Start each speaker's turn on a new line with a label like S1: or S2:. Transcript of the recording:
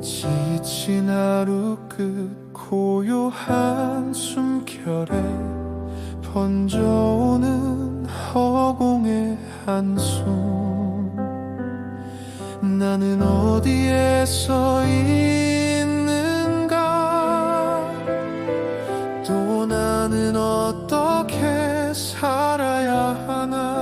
S1: 지친 하루 끝 고요한 숨결에 번져오는 허공의 한숨. 나는 어디에 서 있는가? 또 나는 어떻게 살아야 하나?